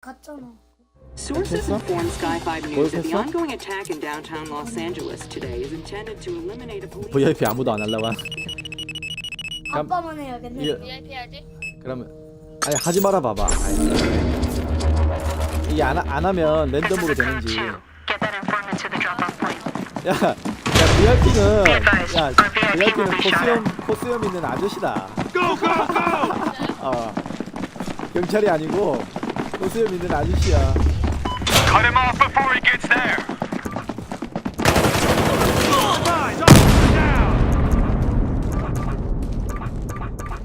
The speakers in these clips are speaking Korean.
갔잖아. Sources Tesla? inform Sky 5 What News that the Tesla? ongoing attack in downtown Los Angeles today is intended to eliminate a police. VIP 아무도 안 하려고. 감- 아빠만 해야겠네. 이게 VIP 하지? 그러면 아니 하지 말아 봐봐. 아니. 이게 안, 하- 안 하면 랜덤으로 되는지. Get that informant to the drop-off point. 야, 야 VIP는 야 VIP VIP는 코스염 코스염 있는 아저씨다. 어 경찰이 아니고 코스염 있는 아저씨야. Cut him off before he gets there.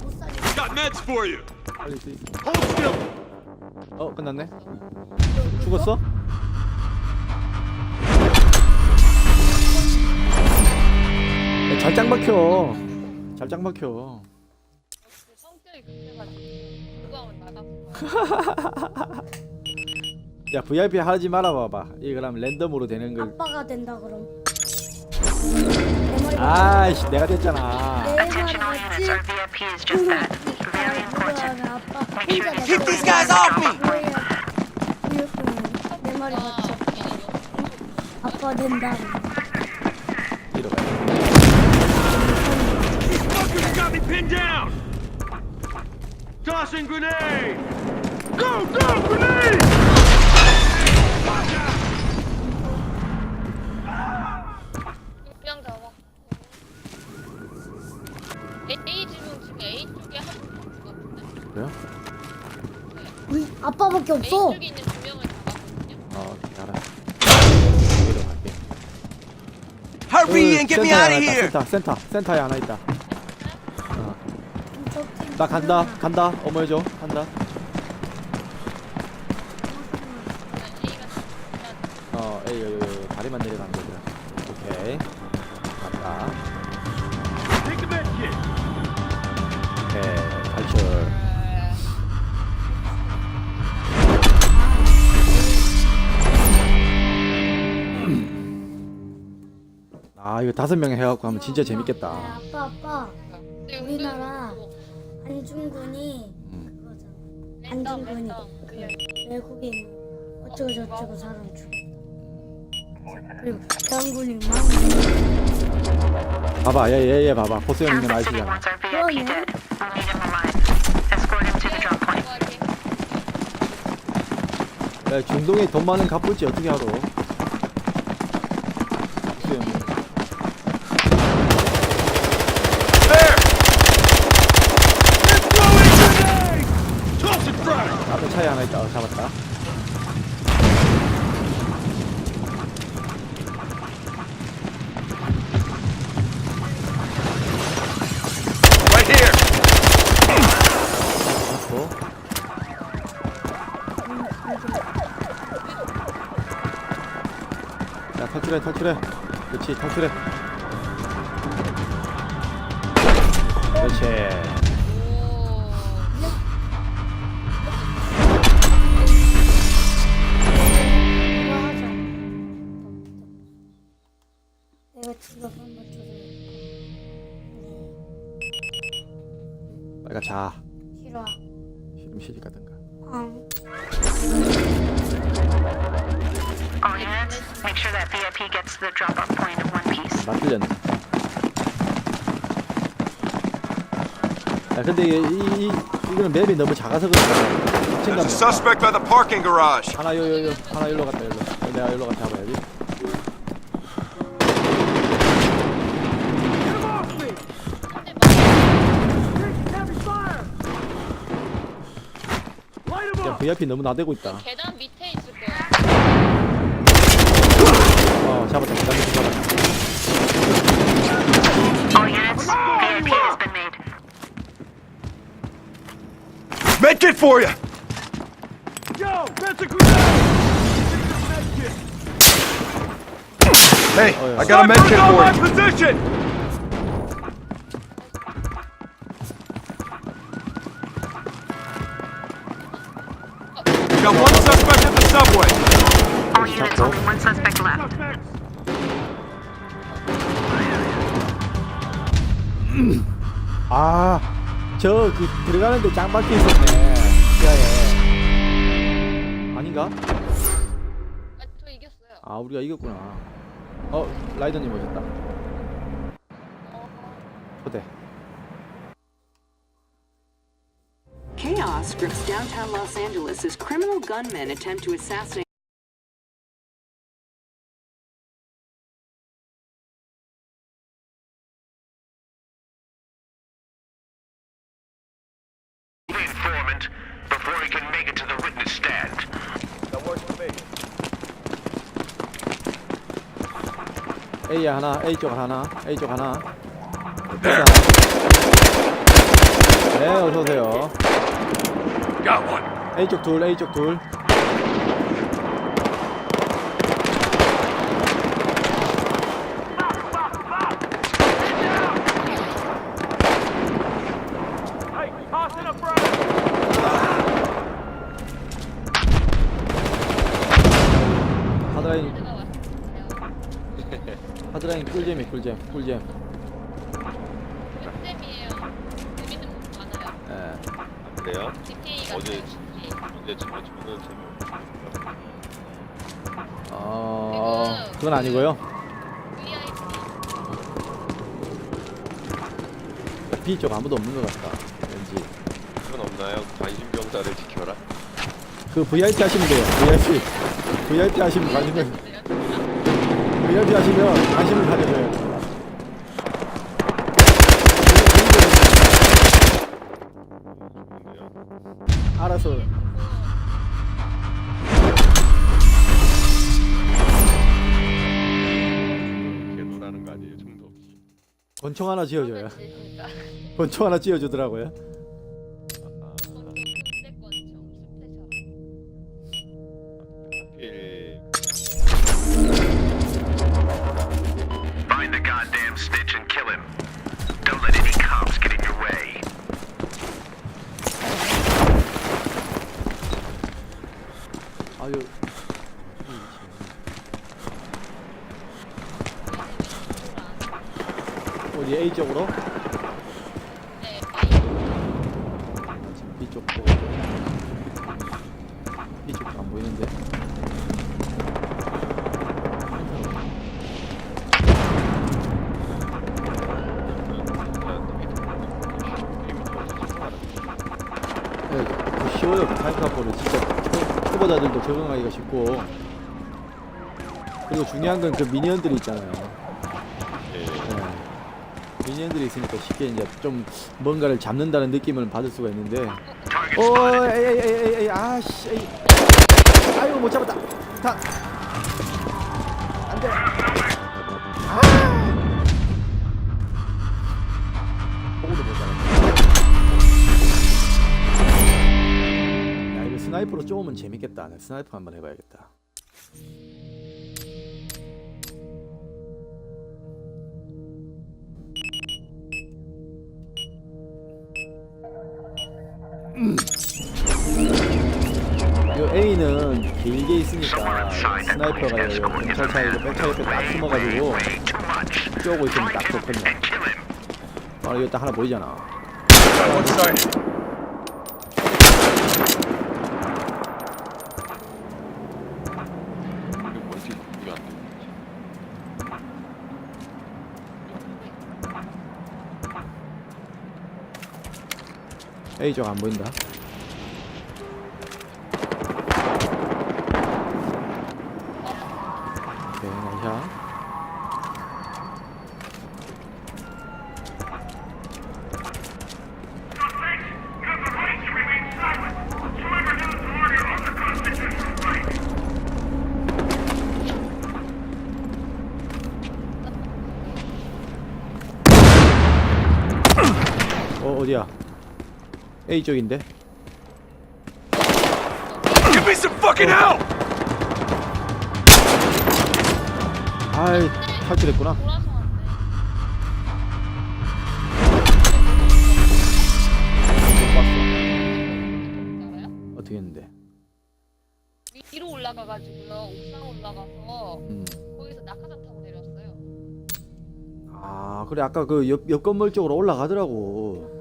못 살려. Got meds for you. 빨리 수 있어. Hold still. 어 끝났네. 죽었어? 야, 잘짱 박혀. 잘짱 박혀. 성격이 급해가지고. 야 VIP 하지 말아 봐봐. 그럼 랜덤으로 되는 걸. 아빠가 된다 그럼. 내 아이씨 내가 됐잖아. 내 말이 Attention all units, 맞지? our VIP is just that. Very important. 아빠 혼자 you 나가. these guys off me! 이렇게 내 말이 맞죠? 아빠 된다. 이러 가. Fuckers got me pinned down. Tossing grenade. Go, go, grenade. 잡아. A 지금 지금 A 쪽에 한명 죽었는데. 그래요? 우리 아빠밖에 A 없어. 쪽에 있는 두 명을 잡았거든요. 어 알아. 이러 갈게. Hurry and get me out of here! 센터 센터 센터에 하나 있다. 나 간다 간다 어머 해줘 간다. 어 에이 다리만 내려가면 되더라. 오케이 kit. 오케이 탈출. 아 이거 다섯 명 해갖고 하면 진짜 재밌겠다. 아빠 아빠 우리나라 안중근이 음. 그거잖아. 랜덤 안중근이 랜덤. 그냥 외국인 어쩌고 저쩌고 사람 죽였다. 그리고 장군이 막 봐봐 얘 얘 얘 봐봐 alive. Escort him to the drop point. 좋아하게. 야, 중동에 돈 많은 갑불지 어떻게 알아? 코스염. There. It's throwing grenade. Toss it frag. 앞에 차에 하나 있다. 어, 잡았다. Right here. 잡았고. 자 탈출해 탈출해. 그렇지 탈출해. 그렇지. 자. 싫어. 시름 시리 가든가. 응. All units, make sure that VIP gets to the drop-off point in one piece. 나 틀렸네. 야 근데 이, 이, 이 이거는 맵이 너무 작아서 그런가. There's a suspect by the parking garage. 하나 요요요 하나 일로 갔다 일로. 내가 일로 가서 잡아야지. 야 VIP 너무 나대고 있다. 계단 밑에 있을 거야. 어 잡았다. 계단 밑에 잡았다. All units, VIP has been made. Med kit for you. Yo, that's a grenade. Hey, Oh. I got a med kit for you. position. Only one suspect left. 아 저 그 들어가는데 짱 박혀 있었네. 시야에. 아닌가? 아, 저 이겼어요. 아 우리가 이겼구나 어 라이더님 오셨다 어때? Chaos grips downtown Los Angeles as criminal gunmen attempt to assassinate. Informant before he can make it to the witness stand. That works for me. A 하나 A 쪽 하나 A 쪽 하나 네 어서 오세요 Got one. A 쪽 둘 A 쪽 둘 Hey, tossing a frag. 하드라인 제가 왔어요. 하드라인 꿀잼 꿀잼 꿀잼이에요. 재밌는 거 많아요. 예. 그래요? GTA 같은 어제 GTA. 저는 재미없었어요. 어 그건 아니고요 VIP. B 쪽 아무도 없는 것 같다 왠지 그건 없나요? 관심병사를 지켜라. 그 VIP 하시면 돼요 VIP VIP 하시면 관심을 VIP 하시면 관심을 근데요. 알아서 개노라는 거 아니에요? 정도 없이. 권총 하나 지어줘요 권총 하나 지어주더라고요 어디 A 쪽으로? 네. B 쪽 보고 B 쪽도 안 보이는데 네, 그 쉬워요 그 타이카포는 진짜 초- 초보자들도 적응하기가 쉽고 그리고 중요한 건 그 미니언들이 있잖아요. 미니언들이 있으니까 쉽게 이제 좀 뭔가를 잡는다는 느낌을 받을 수가 있는데. 오. 에이 에이 에이 에이, 아씨 에이. 아이고 못 잡았다. 다. 안돼. 아. 보고도 못 잡았다 야 이거 스나이퍼로 쪼으면 재밌겠다. 나 스나이퍼 한번 해봐야겠다 이 A는 길게 있으니까 스나이퍼가 여기 경찰 차 이거 백차 옆에 딱 숨어가지고. 쪼고 있으면 딱 좋거든요. 아 이거 딱 하나 보이잖아 one sighted. 이거 뭔지 이해가 안 되는지. A 쪽 안 보인다. 오케이 나이샤 어 어디야 A 쪽인데 Give me some fucking help! 아이 탈출했구나 돌아서 왔네. 못 봤어 알아요? 어떻게 했는데 위로 올라가가지고요. 옥상 올라가서 음. 거기서 낙하산 타고 내렸어요. 아 그래 아까 그 옆 옆 건물 쪽으로 올라가더라고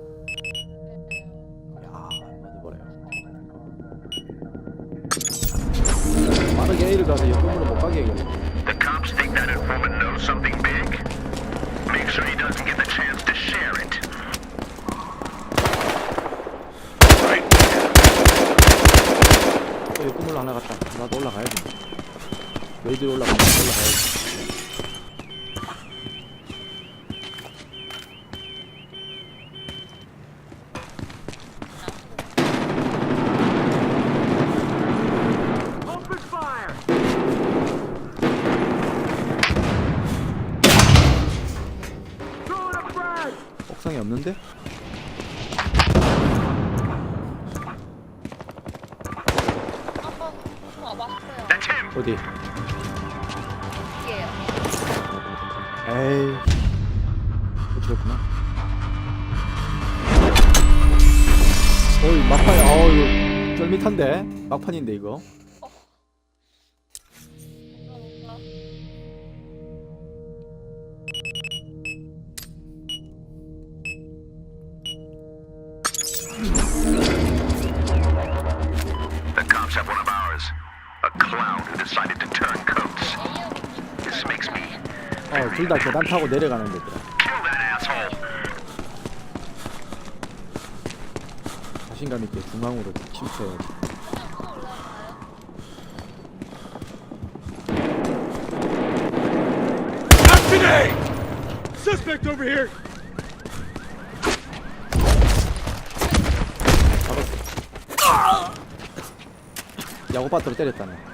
A를 가서 옆으로 못 가게 해야겠네. The cops think that informant knows something big. Make sure he doesn't get the chance to share it. 또 옆으로 하나 갔다. 나도 올라가야지. 너희들이 올라가면 나도 올라가야지. 와봤어요. 어디? 이게요. 에이. 어디였구나. 어이, 막판이, 어우, 쫄깃한데? 막판인데, 이거. 둘 다 계단 타고 내려가는 asshole. 자신감 있게 중앙으로 침투해야지. Suspect over here! 야구바트로 때렸다네.